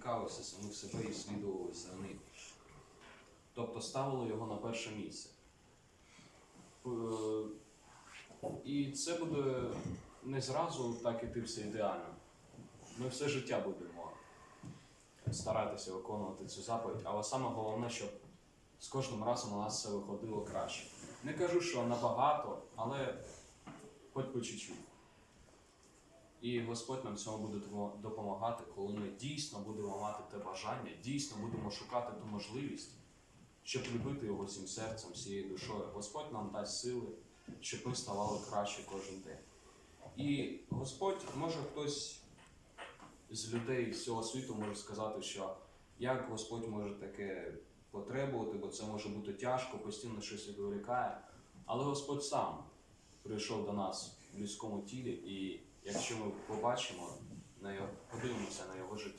зрікалися самих себе і слідували за ним. Тобто ставили його на перше місце. Е, І це буде не зразу так іти все ідеально. Ми все життя будемо старатися виконувати цю заповідь, але саме головне, щоб з кожним разом у нас все виходило краще. Не кажу, що набагато, але хоч по чуть-чуть. І Господь нам цьому буде допомагати, коли ми дійсно будемо мати те бажання, дійсно будемо шукати ту можливість, щоб любити його всім серцем, всією душою. Господь нам дасть сили, щоб ми ставали краще кожен день. І Господь, може хтось з людей з цього світу може сказати, що як Господь може таке потребувати, бо це може бути тяжко, постійно щось відволікає. Але Господь сам прийшов до нас в людському тілі, і ми побачимо на його, подивимося на його життя,